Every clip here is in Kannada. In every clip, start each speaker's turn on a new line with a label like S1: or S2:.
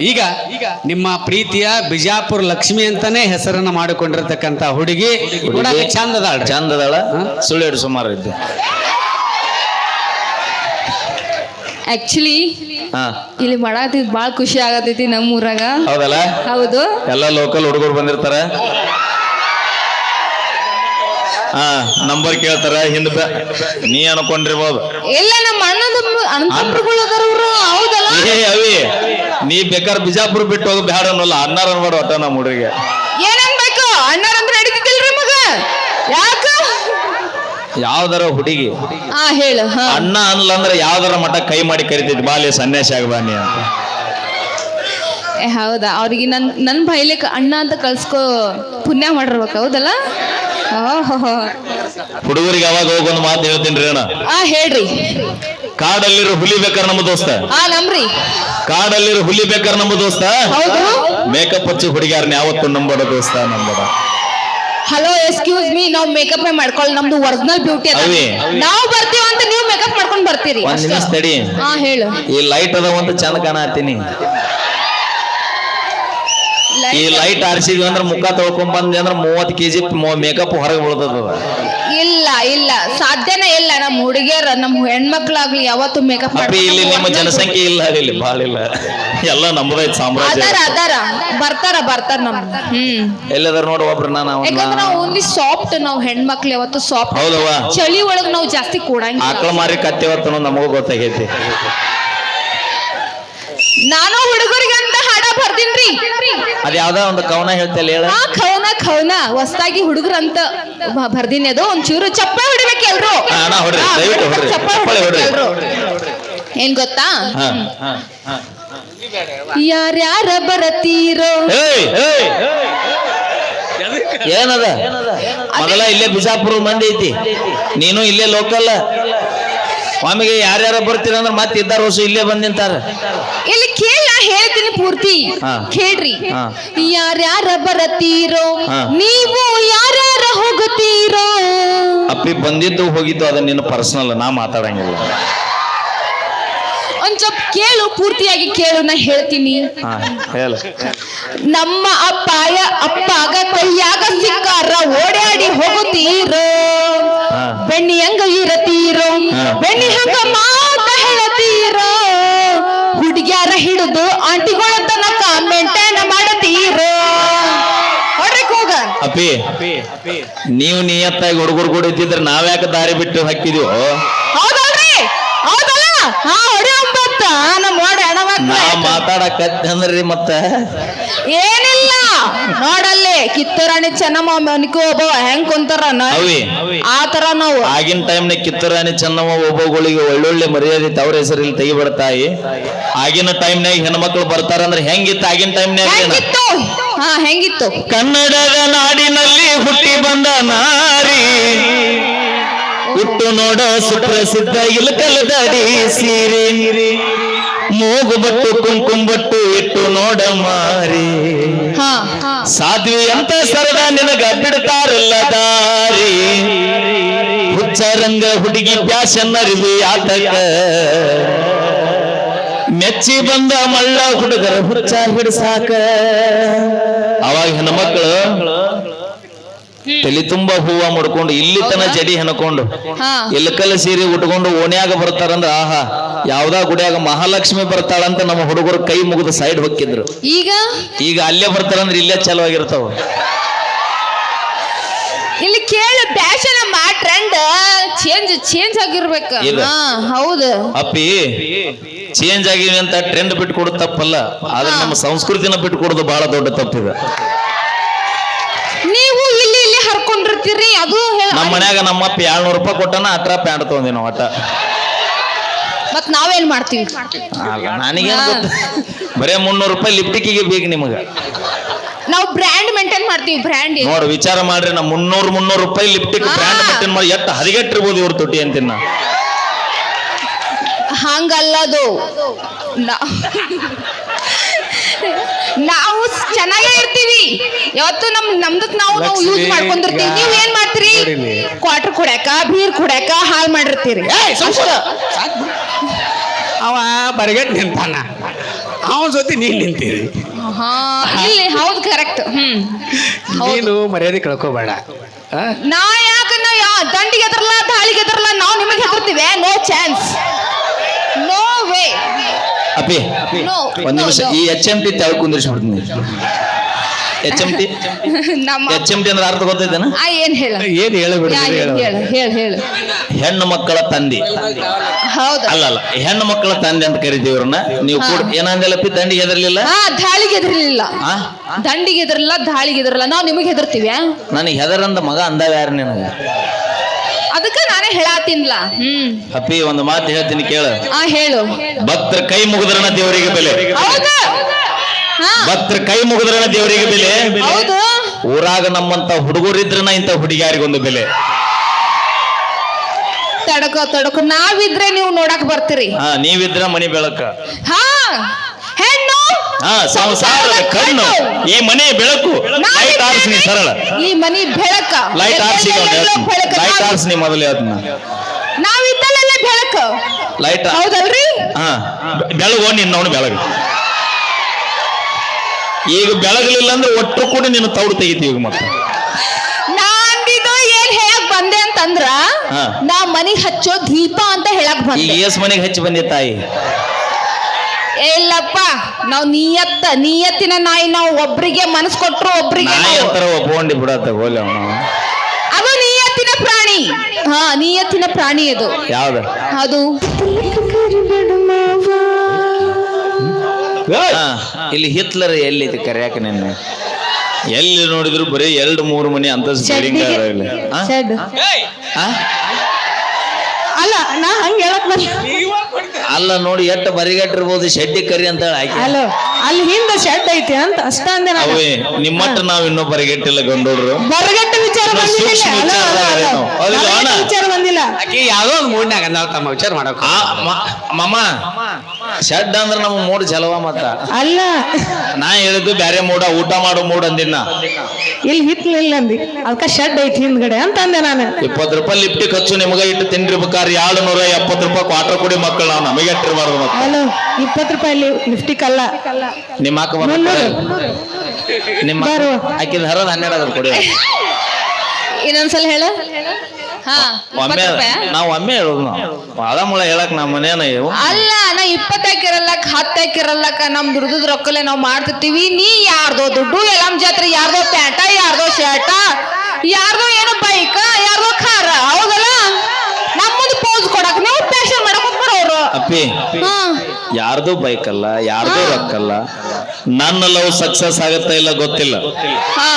S1: ಈಗ ಈಗ ನಿಮ್ಮ ಪ್ರೀತಿಯ ಬಿಜಾಪುರ ಲಕ್ಷ್ಮಿ ಅಂತಾನೆ ಹೆಸರನ್ನ ಮಾಡಿಕೊಂಡಿರ್ತಕ್ಕಂತ ಹುಡುಗಿ ಚಂದದಾಳ.
S2: ಚಂದದಳ. ಸುಳ್ಳು ಸುಮಾರು ಇದ್ದು.
S3: ಆಕ್ಚುಲಿ
S2: ಹಾ.
S3: ಇಲ್ಲಿ ಮಾಡಾತಿದ್ ಬಾಳ ಖುಷಿ ಆಗತೈತಿ ನಮ್ಮ ಊರಾಗ
S2: ಹೌದಲ್ಲ?
S3: ಹೌದು.
S2: ಎಲ್ಲ ಲೋಕಲ್ ಹುಡುಗರು ಬಂದಿರ್ತಾರ. ಹಾ ನಂಬರ್ ಕೇಳ್ತಾರ ಹಿಂದ ನೀ ಅನ್ಕೊಂಡಿರ್ಬೋದು.
S3: ಇಲ್ಲ ನಮ್ಮ ಅಣ್ಣದ ಅಣ್ಣತಮ್ಮಗಳು ಅದಾರ ಇವ್ರು ಹೌದಲ್ಲ?
S2: ಏ ಅವಿ ನೀ ಬೇಕಾದ್ರೆ ಬಿಜಾಪುರ ಬಿಟ್ಟು ಹೋಗಿ ಬ್ಯಾಡ ಅನ್ನೋಲ್ಲ. ಅಣ್ಣಾರ ಅನ್ಬಾರ್ದು ಒಟ್ಟ ನಮ್ಮ ಹುಡುಗಿಗೆ
S3: ಏನನ್ಬೇಕು ಮಗ? ಯಾಕ?
S2: ಯಾವ್ದಾರ ಹುಡುಗಿ.
S3: ಆ ಹೇಳು ಹಾ.
S2: ಅಣ್ಣ ಅನ್ಲ ಅಂದ್ರೆ ಯಾವ್ದಾರ ಮಠ ಕೈ ಮಾಡಿ ಕರಿತೈತಿ ಬಾಲಿ ಸನ್ಯಾಸಿ ಆಗಬಾನಿ ಅಂತ.
S3: ಏ, ಹೌದಾ? ಅವ್ರಿಗೆ ನನ್ ನನ್ ಬೈಲಿಕ್ ಅಣ್ಣ ಅಂತ ಕಳ್ಸ್ಕೊ ಪುಣ್ಯ ಮಾಡಿರ್ಬೇಕು ಹೌದಲ್ಲ?
S2: ಹುಡುಗರಿಗೆ ಅವಾಗ ಹೋಗೊಂದು ಮಾತು ಹೇಳ್ತೀನಿ ರೀ ಅಣ್ಣ.
S3: ಆ ಹೇಳ್ರಿ.
S2: ಕಾಡಲ್ಲಿರೋ ಹುಲಿ ಬೇಕಾರ ನಮ್ಮ ದೋಸ್ತ.
S3: ಆ ನಮ್ರಿ.
S2: ಕಾಡಲ್ಲಿರೋ ಹುಲಿ ಬೇಕಾರ ನಮ್ಮ ದೋಸ್ತ.
S3: ಹೌದು.
S2: ಮೇಕಪ್ ಹಚ್ಚಿ ಹುಡುಗಿಯಾರ ಯಾವತ್ತು ನಂಬಡ ದೋಸ್ತ ನಂಬಡ
S3: ಹಲೋ ಎಕ್ಸ್ಕ್ಯೂಸ್ ಮೀ ನಾವು ಮೇಕಪ್ ಮಾಡ್ಕೊಳ್ಳಿ ನಮ್ದು ಒರಿಜಿನಲ್ ಬ್ಯೂಟಿ ಅದ.
S2: ಅವಿ.
S3: ನಾವು ಬರ್ತೀವಿ ಅಂತ ನೀವು ಮೇಕಪ್ ಮಾಡ್ಕೊಂಡು ಬರ್ತೀರಿ.
S2: ಒಂದ್ ನಿಮಿಷ ತಡಿ.
S3: ಹಾ ಹೇಳು.
S2: ಈ ಲೈಟ್ ಅದ ಒಂದು ಚಂದ ಈ ಲೈಟ್ ಆರಿಸಿದ್ವಿ ಅಂದ್ರೆ ಮುಖ ತೊಳ್ಕೊಂಡ್ ಬಂದ್ವಿ ಅಂದ್ರೆ ಮೂವತ್ ಕೆಜಿ ಮೇಕಪ್ ಹೊರಗೆ ಬೀಳ್ತದ
S3: ಇಲ್ಲ ಇಲ್ಲ. ಸಾಧ್ಯನೇ ಇಲ್ಲ. ನಮ್ಮ ಹುಡುಗಿಯರ ನಮ್ಮ ಹೆಣ್ಮಕ್ಳಾಗ್ಲಿ ಯಾವತ್ತು ಮೇಕಪ್
S2: ಅಪ್ಪಿ ಇಲ್ಲಿ ನಿಮ್ಮ ಜನಸಂಖ್ಯೆ ಇಲ್ಲ ಇಲ್ಲಿ ಬಹಳ ಇಲ್ಲ. ಎಲ್ಲ ನಮ್ದೈತ್ ಸಾಮ್ರಾಜ್ಯ.
S3: ಅದಾರ ಅದಾರ. ಬರ್ತಾರ ಬರ್ತಾರ ನಮ್ ಹ್ಮ್.
S2: ಎಲ್ಲದಾರ ನೋಡು ಒಬ್ರು ನಾನು
S3: ಯಾಕಂದ್ರೆ ನಾವು ಓನ್ಲಿ ಸಾಫ್ಟ್ ನಾವು ಹೆಣ್ಮಕ್ಳು ಯಾವತ್ತು ಸಾಫ್ಟ್
S2: ಹೌದವ್ವ.
S3: ಚಳಿ ಒಳಗ್ ನಾವು ಜಾಸ್ತಿ ಕೂಡ
S2: ಆಕಳ ಮಾರಿ ಕತ್ತಿವತ್ತು ನಮಗೂ ಗೊತ್ತಾಗೈತಿ.
S3: ನಾನು ಹುಡುಗರಿಗೆ ಅಂತ ಹಾಡ ಬರ್ತೀನ್ರಿ
S2: ಅದ್ ಯಾವ್ದೋ ಒಂದು ಕವನ ಹೇಳ್ತಲ್ಲ ಹೇಳ.
S3: ಕವನ ಕವನ ಖೌನ ಹೊಸದಾಗಿ ಹುಡುಗರಂತ ಬರ್ದಿನಿ ಬರ್ದೀನಿ ಅದು. ಒಂಚೂರು ಚೂರು ಹೊಡಿಬೇಕು ಎಲ್ರು.
S2: ಹಾ, ಅಣ್ಣ ಹೊಡ್ರಿ,
S3: ಹಾ,
S2: ದಯವಿಟ್ಟು ಹೊಡ್ರಿ.
S3: ಚಪ್ಪ
S2: ಚಪ್ಪಾಳೆ
S3: ಹೊಡಿಬೇಕು ಎಲ್ರು. ಏನ್ ಗೊತ್ತಾ?
S2: ಹಾ, ಹಾ, ಹಾ.
S3: ಯಾರ್ಯಾರ ಬರತೀರೋ.
S2: ಏಯ್, ಏಯ್, ಏನದ? ಮೊದಲ ಇಲ್ಲೇ ಬಿಜಾಪುರ ಮಂದಿ ಐತಿ. ನೀನು ಇಲ್ಲೇ ಲೋಕಲ್ ಸ್ವಾಮಿಗೆ ಯಾರ್ಯಾರ ಬರ್ತೀರ ಅಂದ್ರೆ ಮತ್ತೆ ಇದ್ದಾರ ಹೊಸ ಇಲ್ಲೇ ಬಂದ್ ನಿಂತಾರ.
S3: ಇಲ್ಲಿ ಕೇಳ ಪೂರ್ತಿ. ಕೇಳ್ರಿ. ಯಾರ್ಯಾರ ಬರತೀರೋ. ನೀವು ಯಾರ್ಯಾರ ಹೋಗುತ್ತೀರೋ
S2: ಅಪ್ಪಿ ಬಂದಿದ್ದು ಹೋಗಿದ್ದು ಅದನ್ನ ನಿನ್ನ ಪರ್ಸನಲ್ ನಾ ಮಾತಾಡಂಗಿಲ್ಲ
S3: ಒಂದ್ ಸ್ವಲ್ಪ ಕೇಳು ಪೂರ್ತಿಯಾಗಿ ಕೇಳು ನಾ ಹೇಳ್ತೀನಿ
S2: ಹೇಳ
S3: ನಮ್ಮ ಅಪ್ಪಾಯ ಅಪ್ಪಾಗ ಕೈಯಾಗ ಸಿಕ್ಕಾರ ಓಡಾಡಿ ಹೋಗುತ್ತೀರೋ. ಬೆಣ್ಣಿ ಹಂಗ ಇರತೀರೋ. ಬೆಣ್ಣಿ ಹಂಗ ಮಾತ ಹೇಳತೀರೋ ಹುಡುಗ್ಯಾರ ಹಿಡಿದು ಆಂಟಿಗಳ ತನಕ ಮೇಂಟೈನ್ ಮಾಡತೀರೋ ಕೂಗ
S2: ಅಪ್ಪಿ ನೀವು ನಿಯತ್ತಾಗಿ ಹುಡುಗರು ಕೂಡ ಇದ್ದಿದ್ರೆ ನಾವ್ಯಾಕೆ ದಾರಿ ಬಿಟ್ಟು ಹಾಕಿದೀವೋ?
S3: ಹೌದಲ್ರಿ? ಹೌದಲ್ಲ? ಹಾ ಹೊಡಿ ಒಂಬತ್ತ ನಮ್ಮ ಓಡ
S2: ನಾ ಮಾತಾಡಕತ್ತಿ ಅಂದ್ರಿ ಮತ್ತ.
S3: ಏನಿಲ್ಲ ನೋಡಲ್ಲಿ ಕಿತ್ತೂರಾಣಿ ಚೆನ್ನಮ್ಮ ಮನಿಗೆ ಒಬ್ಬ ಹೆಂಗ್ ಕುಂತಾರ
S2: ಅವಿ.
S3: ಆ ತರ ನಾವು.
S2: ಆಗಿನ ಟೈಮ್ನಾಗ ಕಿತ್ತೂರಾಣಿ ಚೆನ್ನಮ್ಮ ಒಬ್ಬಗಳಿಗೆ ಒಳ್ಳೊಳ್ಳೆ ಮರ್ಯಾದೆ ತವ್ರ ಹೆಸರಲ್ಲಿ ತೆಗಿಬಿಡ್ತಾಯಿ ಆಗಿನ ಟೈಮ್ನಾಗ ಹೆಣ್ಮಕ್ಳು ಬರ್ತಾರಂದ್ರೆ ಹೆಂಗಿತ್ತು ಆಗಿನ ಟೈಮ್ನಾಗ
S3: ಹೆಂಗಿತ್ತು? ಹಾ ಹೆಂಗಿತ್ತು?
S2: ಕನ್ನಡದ ನಾಡಿನಲ್ಲಿ ಹುಟ್ಟಿ ಬಂದ ನಾರಿ. ಹುಟ್ಟು ನೋಡ ಸುಪ್ರಸಿದ್ಧ ಇಲಕಲದಡಿ ಸೀರೆ. ಮೂಗು ಬಟ್ಟು ಕುಂಕುಮ ಬಟ್ಟು ನೋಡ ಮಾರಿ. ಸಾಧ್ವಿ ಅಂತ ಸರದ ನಿನಗ ಬಿಡ್ತಾರಲ್ಲ ದಾರಿ ಹುಚ್ಚರಂಗ ಹುಡುಗಿ ಪ್ಯಾಶನ್ ಅರಿವಿ ಆತಕ. ಮೆಚ್ಚಿ ಬಂದ ಮಳ್ಳ ಹುಡುಗರ ಹುಚ್ಚ ಹಿಡ್ಸಾಕ. ಅವಾಗ ಹೆಣ್ಮಕ್ಳು ತಲೆ ತುಂಬಾ ಹೂವ ಮುಡ್ಕೊಂಡು ಇಲ್ಲಿ ತನ ಜಡಿ ಹೆಣಕೊಂಡು. ಇಲ್ಕಲ್ ಸೀರೆ ಉಟ್ಕೊಂಡು ಓಣ್ಯಾಗ ಬರ್ತಾರಂದ್ರ ಆಹಾ ಯಾವ್ದಾ ಗುಡಿಯಾಗ ಮಹಾಲಕ್ಷ್ಮಿ ಬರ್ತಾಳಂತ ನಮ್ಮ ಹುಡುಗರು ಕೈ ಮುಗಿದು ಸೈಡ್ ಹೊಕ್ಕಿದ್ರು.
S3: ಈಗ?
S2: ಈಗ ಅಲ್ಲೇ ಬರ್ತಾರಂದ್ರೆ ಇಲ್ಲೇ ಚಲವಾಗಿರ್ತಾವ
S3: ಇಲ್ಲಿ ಕೇಳು ಫ್ಯಾಷನ್ ಮಾ ಟ್ರೆಂಡ್ ಚೇಂಜ್ ಚೇಂಜ್ ಆಗಿರ್ಬೇಕು. ಹೌದು.
S2: ಅಪ್ಪಿ ಚೇಂಜ್ ಆಗಿವಿ ಅಂತ ಟ್ರೆಂಡ್ ಬಿಟ್ಕೊಡೋದು ತಪ್ಪಲ್ಲ. ಆದ್ರೆ ನಮ್ಮ ಸಂಸ್ಕೃತಿನ ಬಿಟ್ಕೊಡೋದು ಬಹಳ ದೊಡ್ಡ ತಪ್ಪಿದೆ
S3: ನೀವು ಇಲ್ಲಿ ಇಲ್ಲಿ ಹರ್ಕೊಂಡಿರ್ತೀರಿ ಅದು ಹೇ-
S2: ನಮ್ಮ ಮನ್ಯಾಗ ನಮ್ಮಪ್ಪ ಏಳ್ನೂರು ರೂಪಾಯಿ ಕೊಟ್ಟನ ಹತ್ರ ಪ್ಯಾಂಟ್ ತಗೊಂಡಿ ನಾವು ಒಟ್ಟ.
S3: ಮತ್ ನಾವೇನ್ ಮಾಡ್ತೀವಿ?
S2: ನನಗೆ ನನಗೇನು ಗೊತ್ತು? ಬರೇ ಮುನ್ನೂರು ರೂಪಾಯಿ ಲಿಪ್ಟಿಕ್ಕಿಗೆ ಬೇಕು ನಿಮಗೆ.
S3: ನಾವು ಬ್ರ್ಯಾಂಡ್ ಮೇಂಟೈನ್ ಮಾಡ್ತೀವಿ ಬ್ರ್ಯಾಂಡ್
S2: ನೋಡಿ ವಿಚಾರ ಮಾಡ್ರಿ ನಮ್ಮ ಮುನ್ನೂರು ಮುನ್ನೂರು ರೂಪಾಯಿ ಲಿಪ್ಟಿಕ್. ಬ್ರ್ಯಾಂಡ್ ಮೇಂಟೈನ್ ಮಾಡಿ ಎತ್ತ ಹರಿಗೆಟ್ಟಿರ್ಬೋದು ಇವ್ರ ತುಟಿ ಅಂತಿನ್ನ
S3: ಹಂಗಲ್ಲದು. ನಾ- ನಾವು ಚೆನ್ನಾಗೇ ಇರ್ತೀವಿ. ಯಾವತ್ತು ನಮ್ ನಮ್ದಕ್ ನಾವು ನಾವು ಯೂಸ್
S1: ಲಕ್ಷ್ಮಿ,
S3: ಮಾಡ್ಕೊಂಡಿರ್ತೀವಿ. ನೀವ್ ಏನ್ ಮಾಡ್ತೀರಿ?
S1: ನೋಡಿಲ್ಲಿ.
S3: ಕ್ವಾರ್ಟರ್ ಕುಡ್ಯಾಕ ಬೀರ್ ಕುಡ್ಯಾಕ ಹಾಳ್ ಮಾಡಿರ್ತೀರಿ.
S1: ಅವ ಬರಗಟ್ ನಿಂತಾನ. ಅವನ ಜೊತೆ ನೀನ್ ನಿಂತೀರಿ.
S3: ಹಾ ಇಲ್ಲಿ ಹೌದು ಕರೆಕ್ಟ್ ಹ್ಮ್. ಹೌದು.
S1: ನೀನು ಮರ್ಯಾದೆ ಕಳ್ಕೋಬೇಡ. ಆ?
S3: ನಾ ಯಾಕ ನಾ ಯಾ ದಂಡಿಗೆ ಎದರಲ್ಲ ನಾವು ನಿಮಗೆ ಹೆದರ್ತೀವಿ ನೋ ಚಾನ್ಸ್ ನೋ ವೇ
S2: ಅಪ್ಪಿ
S3: ನೋ
S2: ಒಂದ್ ನಿಮಿಷ ಈ ಎಚ್ ಎಂ ಟಿ ತೆಳಗ್ ಕುಂದಿರ್ಸ್ಬಿಡ್ತೀನಿ ಎಚ್ ಎಂ ಟಿ
S3: ನಮ್ಮ
S2: ಎಚ್ ಎಂ ಟಿ ಅಂದ್ರೆ ಅರ್ಥ ಗೊತ್ತೈತೇನ?
S3: ಆ ಏನ್ ಹೇಳ?
S1: ಏನ್ ಹೇಳಬಿಡ
S3: ಯಾ, ಏನ್ ಹೇಳ. ಹೇಳ? ಹೇಳ
S2: ಹೆಣ್ಣು ಮಕ್ಕಳ ತಂದೆ.
S3: ಹೌದು.
S2: ಅಲ್ಲ ಅಲ್ಲ ಹೆಣ್ಣು ಮಕ್ಕಳ ತಂದೆ ಅಂತ ಕರಿತೀವಿ ಇವ್ರನ್ನ ನೀವು ಕೂಡ ಏನಂದಿಲ್ಲಪ್ಪಿ ದಂಡಿಗೆ ಹೆದರ್ಲಿಲ್ಲ?
S3: ಹಾ ದಾಳಿಗೆ ಹೆದರ್ಲಿಲ್ಲ.
S2: ಆ
S3: ದಂಡಿಗೆ ಹೆದರ್ಲಿಲ್ಲ ದಾಳಿಗೆ ಹೆದರ್ಲಿಲ್ಲ. ನಾವು ನಿಮಗೆ ಹೆದರ್ತೀವಿ
S2: ನನಗೆ ಹೆದರಂದ ಮಗ ಅಂದಾವ ಯಾರು ನಿನಗ?
S3: ಅದಕ್ಕ ನಾನೇ ಹೇಳಾತಿನ್ಲ. ಹ್ಮ್.
S2: ಅಪ್ಪಿ ಒಂದು ಮಾತು ಹೇಳ್ತೀನಿ ಕೇಳ.
S3: ಆ ಹೇಳು.
S2: ಭಕ್ತರ ಕೈ ಮುಗಿದ್ರನ ದೇವರಿಗೆ ಬೆಲೆ.
S3: ಹೌದಾ. ಹಾ.
S2: ಭಕ್ತರ ಕೈ ಮುಗಿದ್ರನ ದೇವರಿಗೆ ಬೆಲೆ.
S3: ಹೌದು.
S2: ಊರಾಗ ನಮ್ಮಂತ ಹುಡುಗರಿದ್ರನ ಇಂತ ಹುಡುಗಿಯಾರಿಗೊಂದು ಬೆಲೆ.
S3: ತಡಕ ತಡಕ. ನಾವಿದ್ರೆ ನೀವು ನೋಡಕ್ ಬರ್ತೀರಿ.
S2: ಹಾ ನೀವಿದ್ರ ಮನಿ ಬೆಳಕ.
S3: ಹಾ. ಹೆಣ್ಣು.
S2: ಹಾ ಸಂಸಾರದ ಕಣ್ಣು. ಈ ಮನೆ ಬೆಳಕು. ಲೈಟ್ ಆರಿಸಿ ಸರಳ.
S3: ಈ ಮನಿ ಬೆಳಕ.
S2: ಲೈಟ್ ಆರಿಸಿ
S3: ನಾವ್-
S2: ಆರಿಸಿ ನೀ ಮೊದಲೇ ಅದನ್ನ
S3: ನಾವಿದ್ದಲ್ಲೆಲ್ಲ ಬೆಳಕ.
S2: ಲೈಟ್
S3: ಹೌದಲ್ರಿ?
S2: ಹಾ. ಬೆಳಗೋ ನಿನ್ನವನು ಬೆಳಗ. ಈಗ ಬೆಳಗಲಿಲ್ಲ ಅಂದ್ರೆ ಒಟ್ಟು ಕೂಡ ನಿನ್ನ ತೌಡು ತೆಗಿತೀವಿ ಈಗ ಮತ್ತೆ.
S3: ನಾಂದಿದು ಏನ್ ಹೇಳಕ್ ಬಂದೆ ಅಂತಂದ್ರ
S2: ಹಾ.
S3: ನಾ ಮನಿಗ್ ಹಚ್ಚೋ ದೀಪ ಅಂತ ಹೇಳಕ್
S2: ಈಗ
S3: ಬಂದೆ
S2: ಎಸ್ ಮನೆಗೆ ಹಚ್ಚಿ ಬಂದಿ ತಾಯಿ?
S3: ಏ, ಇಲ್ಲಪ್ಪ ನಾವ್ ನಿಯತ್ತ ನಿಯತ್ತಿನ ನಾಯಿ ನಾವು ಒಬ್ರಿಗೆ ಮನಸ್ ಕೊಟ್ರು ಒಬ್ರಿಗೆ
S2: ನಾಯಿ
S3: ನಾವು-
S2: ಅಂತಾರ ಒಪ್ಕೊಂಡಿ ಬಿಡತ್ತ ಹೋಲಿ ಅವನು.
S3: ಹಾ ನಿಯತ್ತಿನ ಪ್ರಾಣಿ ಅದು.
S2: ಯಾವ್ದು?
S3: ಅದು.
S2: ಹಾ, ಇಲ್ಲಿ ಹಿತ್ಲರ್ ಎಲ್ಲಿದೆ ಕರ್ಯಾಕ ನಿನ್ನ? ಎಲ್ಲಿ ನೋಡಿದ್ರು ಬರೀ ಎರಡು ಮೂರು ಮನೆ ಅಂತ?
S4: ಅಲ್ಲ ನಾ ಹಂಗ ಹೇಳಕ್ ಬಂದ.
S2: ಅಲ್ಲ ನೋಡಿ ಎಷ್ಟು ಬರಿಗಟ್ಟಿರ್ಬೋದು ಶೆಡ್ಡಿ ಕರಿ ಅಂತ ಹೇಳಿ ಅಲ್ಲ
S4: ಅಲೋ ಅಲ್ಲಿ ಹಿಂದ ಶೆಡ್ ಐತಿ ಅಂತ ಅಷ್ಟ ಅಂದೆ ನಾನು.
S2: ಅವೇ ನಿಮ್ಮಟ್ಟ ನಾವ್ ಇನ್ನೂ ಬರಿಗಟ್ಟಿಲ್ಲ ಗಂಡೋಡ್ರು.
S4: ಬರಗಟ್ಟ ವಿಚಾರ
S2: ಇನ್ನು
S4: ಬಂದಿಲ್ಲ
S2: ಸೂಕ್ಷ್ಮ
S4: ಅಲ್ಲ, ಅಲೋ,
S2: ವಿಚಾರ
S4: ಬರಗಟ್ಟ
S2: ಅಣ್ಣ?
S1: ಆಕಿ ಯಾವ್ದೋ ಒಂದು ಮೂಡ್ನಾಗ ನಾವು ತಮ್ಮ ವಿಚಾರ ಮಾಡಕ್
S2: ಆ ಮ- ಮಮ್ಮ ಶೆಡ್ ಅಂದ್ರೆ ನಮ್ಮ ಮೂಡ್ ಚಲವ ಮತ್ತ.
S4: ಅಲ್ಲ.
S2: ನಾ ಹೇಳಿದ್ದು ಬ್ಯಾರೆ ಮೂಡ ಊಟ ಮಾಡೋ ಮೂಡ್ ಅಂದಿನ
S4: ಇಲ್ಲಿ ಹಿತ್ಲಿಲ್ಲ ಅಂದಿ. ಅದಕ್ಕ ಶೆಡ್ ಐತಿ ಹಿಂದ್ಗಡೆ ಅಂತ ಅಂದೆ ನಾನು.
S2: ಇಪ್ಪತ್ತು ರೂಪಾಯಿ ಲಿಫ್ಟಿ ಖರ್ಚು ನಿಮಗ ಇಟ್ಟು ತಿಂದಿರ್ಬೇಕಾದ್ರೆ ಎರಡು ನೂರ ಎಪ್ಪತ್ತು ರೂಪಾಯಿ ಕ್ವಾರ್ಟರ್ ಕೊಡಿ ಮಕ್ಕಳು ನಾವು ನಮಗೆ ಇಟ್ಟಿರ್ಬಾರ್ದು ಮತ್ತೆ.
S4: ಅಲೋ ಇಪ್ಪತ್ತು ರೂಪಾಯಿ ಲಿಫ್ಟಿಕ್ ಅಲ್ಲ.
S2: ನಿಮ್ಮ ಅಕ್ಕ ಬರ್ತಾರೆ ನಿಮ್ಮ
S4: ಬರುವ.
S2: ಆಕಿದ ಹರದ ಹನ್ನೆರಡು ಅದ್ರ ಕೊಡಿ.
S3: ಇನ್ನೊಂದ್ಸಲ ಹೇಳ. ಹಾ
S2: ಒಮ್ಮೆ ನಾವು ಒಮ್ಮೆ ಹೇಳೋದು ನಾವು. ಬಾಳ ಮುಳ ಹೇಳಕ್ ನಮ್ಮ ಮನೇನ ಇವು
S3: ಅಲ್ಲ ನಾ ಇಪ್ಪತ್ತಾಕಿರಲ್ಲಕ್ಕ ಹತ್ತಾಕಿರಲ್ಲಕ್ಕ ನಮ್ ದುಡ್ದದ ರೊಕ್ಕಲೆ ನಾವು ಮಾಡ್ತಿರ್ತೀವಿ. ನೀ ಯಾರ್ದೋ ದುಡ್ಡು ಎಲ್ಲಮ್ ಜಾತ್ರೆ ಯಾರ್ದೋ ಪ್ಯಾಂಟ ಯಾರ್ದೋ ಶರ್ಟ ಯಾರ್ದೋ ಏನೋ ಬೈಕ್ ಯಾರ್ದೋ ಖಾರ ಹೌದಲ್ಲ? ನಮ್ಮದು ಪೋಸ್ ಕೊಡಕ್ ನಾವು ಫ್ಯಾಷನ್ ಮಾಡಕ್ ಬರೋರು
S2: ಅಪ್ಪಿ
S3: ಹಾ.
S2: ಯಾರ್ದು ಬೈಕ್ ಅಲ್ಲ ಯಾರ್ದು ರೊಕ್ಕಲ್ಲ ನನ್ನ ಲವ್ ಸಕ್ಸಸ್ ಆಗತ್ತಾ ಇಲ್ಲ ಗೊತ್ತಿಲ್ಲ.
S3: ಹಾ.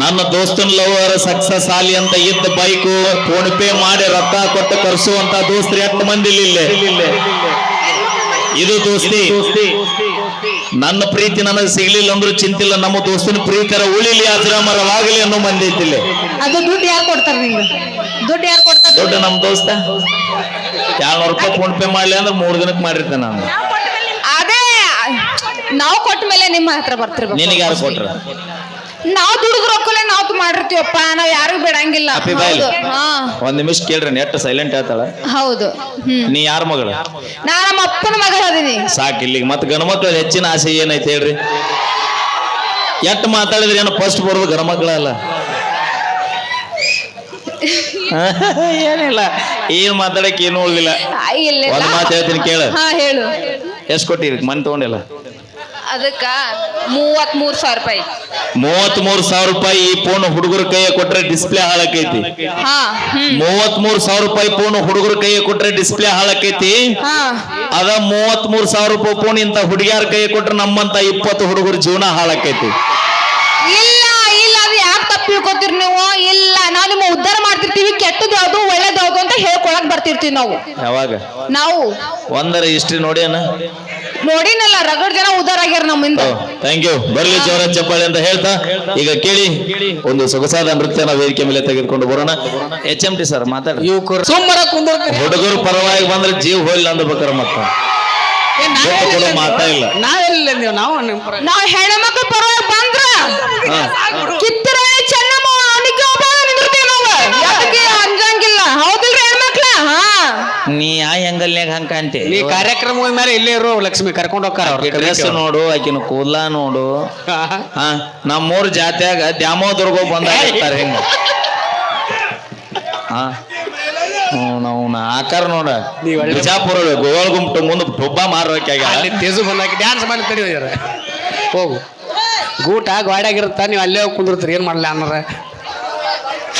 S2: ನನ್ನ ದೋಸ್ತನ ಲವರ್ ಸಕ್ಸಸ್ ಆಲಿ ಅಂತ ಇದ್ದ ಬೈಕು ಫೋನ್ ಪೇ ಮಾಡಿ ರೊಕ್ಕ ಕೊಟ್ಟು ಕರ್ಸುವಂತ ದೋಸ್ತ್ರಿ ಎಂಟು ಮಂದಿ ಇದು ದೋಸ್ತಿ. ನನ್ನ ಪ್ರೀತಿ ನನಗೆ ಸಿಗ್ಲಿಲ್ಲ ಅಂದ್ರೂ ಚಿಂತಿಲ್ಲ. ನಮ್ಮ ದೋಸ್ತನ ಪ್ರೀತರ ಉಳಿಲಿ ಅಜರಾಮರವಾಗಲಿ ಅನ್ನೋ ಮಂದಿ ಐತಿಲ್ಲ
S4: ಅದು ದುಡ್ಡು ಯಾರು ಕೊಡ್ತಾರೆ ದುಡ್ಡು ಯಾರು ಕೊಡ್ತಾರೆ?
S2: ದೊಡ್ಡ ನಮ್ಮ ದೋಸ್ತ. ಎರಡ್ನೂರು ರೂಪಾಯಿ ಫೋನ್ ಪೇ ಮಾಡ್ಲಿ ಅಂದ್ರೆ ಮೂರು ದಿನಕ್ಕೆ ಮಾಡಿರ್ತೇನೆ ನಾನು.
S3: ಅದೇ ನಾವು ಕೊಟ್ಟ ಮೇಲೆ ನಿಮ್ಮ ಹತ್ರ ಬರ್ತಿರ್ಬೇಕು.
S2: ನಿನಗೆ ಯಾರು ಕೊಟ್ರ?
S3: ನಾವು ದುಡ್ದು ರೊಕ್ಕಲೆ ನಾವು ಮಾಡಿರ್ತೀವಪ್ಪ ನಾವ್ ಯಾರಿಗೂ ಬಿಡಂಗಿಲ್ಲ.
S2: ಅಪ್ಪಿ ಬಾಯ್ಲಿ.
S3: ಹೌದು. ಹಾ.
S2: ಒಂದ್ ನಿಮಿಷ ಕೇಳ್ರಿ ನೆಟ್ ಸೈಲೆಂಟ್ ಆಯ್ತಾಳ
S3: ಹೌದು. ಹ್ಮ್.
S2: ನೀ ಯಾರ ಮಗಳು?
S3: ನಾ ನಮ್ಮ ಅಪ್ಪನ ಮಗಳ ಅದೀನಿ.
S2: ಸಾಕು ಇಲ್ಲಿಗೆ ಮತ್ತೆ ಗಣಮಕ್ಳ ಹೆಚ್ಚಿನ ಆಸೆ ಏನೈತಿ ಹೇಳ್ರಿ? ಎಟ್ ಮಾತಾಡಿದ್ರೆ ಏನೋ ಫಸ್ಟ್ ಬರೋದು ಗಣಮಕ್ಳಲ್ಲ ಏನಿಲ್ಲ ಏನ್ ಮಾತಾಡಕ್ ಏನು ಉಳಿದಿಲ್ಲ.
S3: ಆ, ಇಲ್ಲ
S2: ಒಂದ್ ಮಾತು ಹೇಳ್ತೀನಿ ಕೇಳು.
S3: ಹಾ ಹೇಳು.
S2: ಎಷ್ಟ್ ಕೊಟ್ಟಿರಿ? ಮನ್ ತಗೊಂಡಿಲ್ಲ?
S3: ಅದಕ್ಕ ಮೂವತ್ ಮೂರ್ ಸಾವಿರ ರೂಪಾಯಿ.
S2: ಮೂವತ್ ಮೂರ್ ಸಾವಿರ ರೂಪಾಯಿ ಈ ಫೋನ್ ಹುಡುಗರ ಕೈಯ ಕೊಟ್ರೆ ಡಿಸ್ಪ್ಲೇ ಹಾಳಾಕೈತಿ
S3: ಹಾ ಹ್ಮ್.
S2: ಮೂವತ್ ಮೂರ್ ಸಾವಿರ ರೂಪಾಯಿ ಫೋನ್ ಹುಡುಗರ ಕೈಯ ಕೊಟ್ರೆ ಡಿಸ್ಪ್ಲೇ ಹಾಳಾಕೈತಿ
S3: ಹಾ.
S2: ಅದ ಮೂವತ್ ಮೂರ್ ಸಾವಿರ ರೂಪಾಯಿ ಫೋನ್ ಇಂತ ಹುಡುಗಿಯರ ಕೈಯ ಕೊಟ್ರೆ ನಮ್ಮಂತ ಇಪ್ಪತ್ತು ಹುಡುಗರ ಜೀವನ ಹಾಳಾಕೈತಿ
S3: ಇಲ್ಲ ಇಲ್ಲ ಅದು ಯಾಕೆ ತಪ್ಪು ತಿಳ್ಕೊತೀರಿ ನೀವು? ಇಲ್ಲ ನಾವು ನಿಮ್ಮ ಉದ್ಧಾರ ಮಾಡ್ತಿರ್ತೀವಿ ಕೆಟ್ಟದ್ದು ಯಾವ್ದು ಒಳ್ಳೇದು ಯಾವ್ದು ಅಂತ ಹೇಳ್ಕೊಳಕ್ ಬರ್ತಿರ್ತೀವಿ ನಾವು.
S2: ಯಾವಾಗ?
S3: ನಾವು.
S2: ಒಂದರ ಇಷ್ಟ್ರಿ ನೋಡಿ ಅಣ್ಣ.
S3: ನೋಡಿನಲ್ಲ ರಗಡ್ ಜನ ಉದ್ಧಾರ ಆಗ್ಯಾರ ನಮ್ಮಿಂದ
S2: ಥ್ಯಾಂಕ್ ಯು ಬರ್ಲಿ ಜೋರ ಚಪ್ಪಾಳೆ ಅಂತ ಹೇಳ್ತಾ. ಈಗ ಕೇಳಿ ಒಂದು ಸೊಗಸಾದ ನೃತ್ಯನ ವೇದಿಕೆ ಮೇಲೆ ತೆಗೆದುಕೊಂಡು ಬರೋಣ. ಎಚ್ ಎಂ ಟಿ ಸರ್ ಮಾತಾಡಿ.
S1: ಯುವಕರು ಸುಮ್ಮರ ಕುಂದಿರ್ತೀರಿ
S2: ಹುಡುಗರು ಪರವಾಗಿ ಬಂದ್ರೆ ಜೀವ ಹೋಗಿಲ್ಲ ಅಂದ್ಬೇಕಾರ ಮತ್ತ. ಮಾತಾ ಇಲ್ಲ.
S1: ನಾವೆಲ್ಲ ನೀವು? ನಾವು ನಿಮ್ ಪರ-
S3: ನಾವ್ ಹೆಣ್ಮಕ್ಳು ಪರವಾಗಿ ಬಂದ್ರ? ಕಿತ್ತೂರಾಣಿ ಚೆನ್ನಮ್ಮ ಅವನಿಗೆ ಒಬ್ಬ ನಿಂದಿರ್ತೀವಿ ನಾವು. ಯಾಕೆ ಅಂಜಂಗಿಲ್ಲ ಹೌದಿಲ್ರಿ ಹೆಣ್ಮಕ್ಳ ಹಾ
S2: ನೀ ಆ ಎಂಗಲ್ನ್ಯಾಗ ಹಂಗ ಕಾಣ್ತಿ?
S1: ನೀ ಕಾರ್ಯಕ್ರಮದ ಮೇಲೆ ಇಲ್ಲೇ ಇರೋ ಲಕ್ಷ್ಮಿ ಕರ್ಕೊಂಡು ಹೋಗ್ತಾರ ಅವ್ರ
S2: ಡ್ರೆಸ್ ನೋಡು ಆಕಿನ ಕೂದ್ಲ ನೋಡು. ಹಾ. ನಮ್ಮೂರ್ ಜಾತ್ಯಾಗ ದ್ಯಾಮೋದುರ್ಗ ಬಂದ ಹಿಂಗ? ಹಾ. ನಾವು ಆಕಾರ ನೋಡ. ಬಿಜಾಪುರ ಗೋವಾಳ ಗುಂಪು ಮುಂದೆ ಡೊಬ್ಬ ಮಾರೋಕ್ಕಾಗ
S1: ಅಲ್ಲಿ ತೇಜು ಬಂದಾಕಿ ಡ್ಯಾನ್ಸ್ ಮಾಡಿ ತಡಿ. ಹೋಗು. ಗೂಟ ಗಾಡ್ಯಾಗಿರುತ್ತ ನೀವು ಅಲ್ಲೇ ಹೋಗಿ ಕುಂದಿರ್ತೀರಿ ಏನ್ ಮಾಡಲ್ಲ ಅನ್ನರ